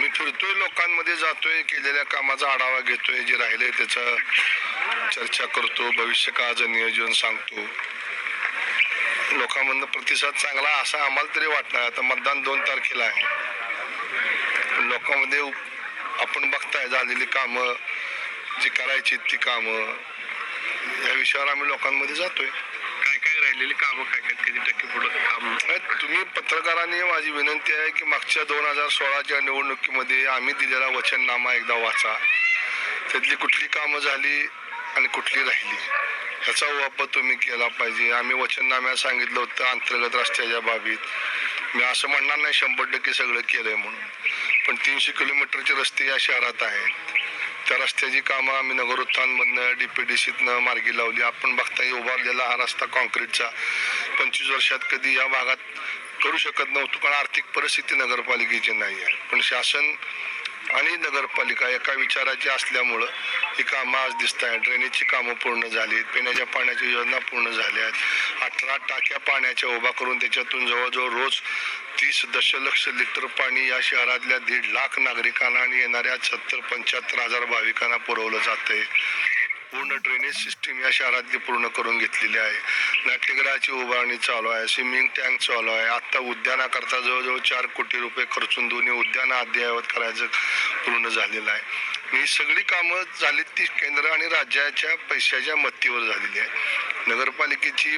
आम्ही फिरतोय लोकांमध्ये जातोय केलेल्या कामाचा आढावा घेतोय जे राहिले त्याचा चर्चा करतो भविष्य काळाचं नियोजन सांगतो. लोकांमधनं प्रतिसाद चांगला असा आम्हाला तरी वाटणार. आता मतदान दोन तारखेला आहे. लोकांमध्ये उप- आपण बघताय झालेली कामं जी करायची ती कामं या विषयावर आम्ही लोकांमध्ये जातोय. काय काय राहिलेली कामं काय काय किती टक्के पुढं? काम पत्रकारांनी माझी विनंती आहे की मागच्या दोन हजार सोळाच्या निवडणुकीमध्ये आम्ही दिलेला वचननामा एकदा वाचा. त्यातली कुठली कामं झाली आणि कुठली राहिली ह्याचा वापर तुम्ही केला पाहिजे. आम्ही वचननाम्यात सांगितलं होतं अंतर्गत रस्त्याच्या बाबीत. मी असं म्हणणार नाही शंभर टक्के सगळं केलंय म्हणून. पण तीनशे किलोमीटरचे रस्ते या शहरात आहेत. त्या रस्त्याची कामं आम्ही नगरोत्थानमधनं डी पी डी सीतनं मार्गी लावली. आपण बघताही उभारलेला हा रस्ता कॉन्क्रीटचा. पंचवीस वर्षात कधी या भागात करू शकत नव्हतो कारण आर्थिक परिस्थिती नगरपालिकेची नाही आहे पण शासन आणि नगरपालिका एका विचाराची असल्यामुळं ही कामं आज दिसत आहेत ड्रेनेजची कामं पूर्ण झाली पिण्याच्या पाण्याच्या योजना पूर्ण झाल्या आहेत अठरा टाक्या पाण्याच्या उभा करून त्याच्यातून जवळजवळ रोज तीस दशलक्ष लिटर पाणी या शहरातल्या दीड लाख नागरिकांना आणि येणाऱ्या सत्तर पंच्याहत्तर हजार भाविकांना पुरवलं जातंय. पूर्ण ड्रेनेज सिस्टीम या शहरातली पूर्ण करून घेतलेली आहे. नाट्यगृहाची उभारणी चालू आहे स्विमिंग टँक चालू आहे. आत्ता उद्यानाकरता जवळजवळ चार कोटी रुपये खर्चून दोन्ही उद्यानं अद्ययावत करायचं पूर्ण झालेलं आहे. ही सगळी कामं झाली ती केंद्र आणि राज्याच्या पैशाच्या मत्तीवर झालेली आहे. नगरपालिकेची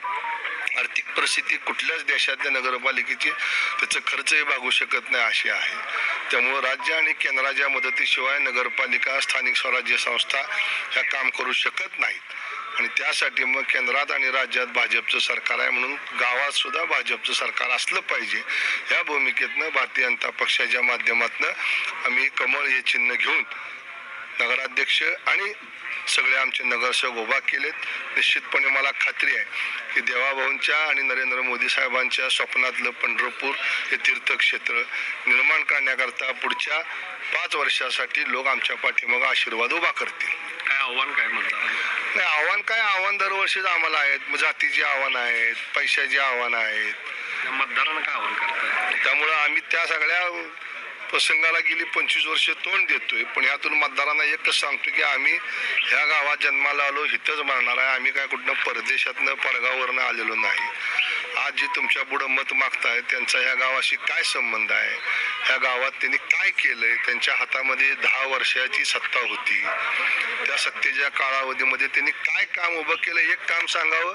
आर्थिक परिस्थिती कुठल्याच देशातल्या नगरपालिकेची त्याचं खर्चही भागू शकत नाही अशी आहे. त्यामुळं राज्य आणि केंद्राच्या मदतीशिवाय नगरपालिका स्थानिक स्वराज्य संस्था ह्या काम करू शकत नाहीत. आणि त्यासाठी मग केंद्रात आणि राज्यात भाजपचं सरकार आहे म्हणून गावात सुद्धा भाजपचं सरकार असलं पाहिजे. या भूमिकेतनं भारतीय जनता पक्षाच्या माध्यमातनं आम्ही कमळ हे चिन्ह घेऊन नगराध्यक्ष आणि सगळे आमचे नगरसेवक उभा केलेत. निश्चितपणे मला खात्री आहे की देवाभाऊंच्या आणि नरेंद्र मोदी साहेबांच्या स्वप्नातलं पंढरपूर हे तीर्थक्षेत्र निर्माण करण्याकरता पुढच्या पाच वर्षासाठी लोक आमच्या पाठीमागं आशीर्वाद उभा करतील. काय आव्हान काय मतदार नाही आव्हान काय? आव्हान दरवर्षीच आम्हाला आहेत. मग जातीची आव्हानं आहेत पैशाची आव्हानं आहेत. मतदारांना काय आव्हान करताय? त्यामुळं आम्ही त्या सगळ्या प्रसंगाला गेली पंचवीस वर्ष तोंड देतोय पण यातून मतदारांना एकच सांगतो की आम्ही ह्या गावात जन्माला आलो इथंच मारणार आहे. आम्ही काय कुठनं परदेशातनं परगावरनं आलेलो नाही. आज जे तुमच्या पुढं मत मागताय त्यांचा ह्या गावाशी काय संबंध आहे? ह्या गावात त्यांनी काय केलंय? त्यांच्या हातामध्ये दहा वर्षाची सत्ता होती. त्या सत्तेच्या कालावधीमध्ये त्यांनी काय काम उभं केलं? एक काम सांगावं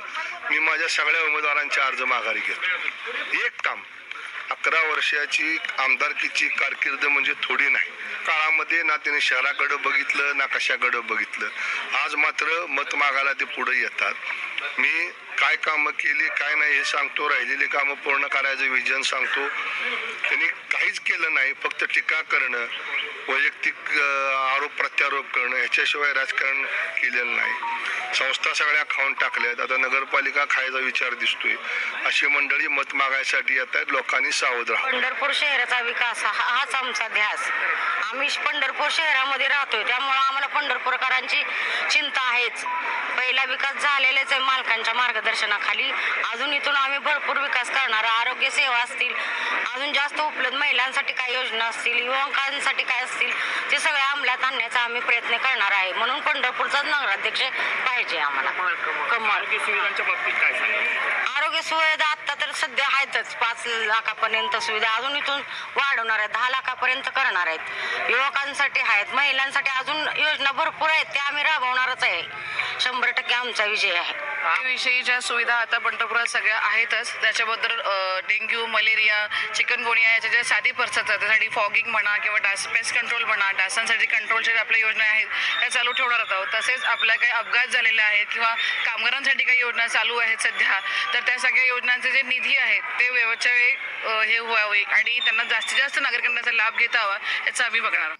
मी माझ्या सगळ्या उमेदवारांचे अर्ज माघारी घेतो. एक काम. अकरा वर्षाची आमदारकीची कारकीर्द म्हणजे थोडी नाही. काळामध्ये ना त्याने शहराकडं बघितलं ना कशाकडं बघितलं. आज मात्र मत मागायला ते पुढे येतात. मी काय कामं केली काय नाही हे सांगतो राहिलेली कामं पूर्ण करायचं विजन सांगतो. त्यांनी काहीच केलं नाही फक्त टीका करणं. वैयक्तिक आरोप प्रत्यारोप करणं ह्याच्याशिवाय राजकारण केलेलं नाही. संस्था सगळ्या खाऊन टाकल्यात आता नगरपालिका खायचा विचार दिसतोय. अशी मंडळी मत मागायसाठी येत आहेत. लोकांनी सावध राहा पंढरपूर शहराचा विकास हा- हाच आमचा ध्यास आम्ही पंढरपूर शहरामध्ये राहतोय. त्यामुळे आम्हाला पंढरपूरकरांची चिंता आहेच. पहिला विकास झालेलाच आहे मालकांच्या मार्गदर्शनाखाली. अजून इथून आम्ही भरपूर विकास करणार आरोग्य सेवा असतील. अजून जास्त उपलब्ध महिलांसाठी काय योजना असतील युवकांसाठी काय असतील ते सगळ्या अंमलात आणण्याचा आम्ही प्रयत्न करणार आहे. म्हणून पंढरपूरचाच नगराध्यक्ष पाहिजे आम्हाला. कमळ. आरोग्य सुविधा आता तर सध्या आहेतच. पाच लाखापर्यंत सुविधा अजून इथून वाढवणार आहेत. दहा लाखापर्यंत करणार आहेत. युवकांसाठी आहेत. महिलांसाठी अजून योजना भरपूर आहेत. त्या आम्ही राबवणारच आहे. शंभर टक्के आमचा विजय आहे. विषयी ज्या सुविधा आता पंढरपुरात सगळ्या आहेतच त्याच्याबद्दल डेंग्यू मलेरिया चिकनगोनिया याच्या ज्या साधी पडतात त्यासाठी फॉगिंग म्हणा किंवा डास पेस्ट कंट्रोल म्हणा डासांसाठी कंट्रोलच्या ज्या आपल्या योजना आहेत त्या चालू ठेवणार आहोत. तसेच आपल्या काही अपघात झालेले आहेत किंवा कामगारांसाठी काही योजना चालू आहेत सध्या तर त्या सगळ्या योजनांचे जे निधी आहेत ते वेळच्या वेळी हे व्हावे आणि त्यांना जास्तीत जास्त नागरिकांना लाभ घेता हवा याचं आम्ही बघणार आहोत.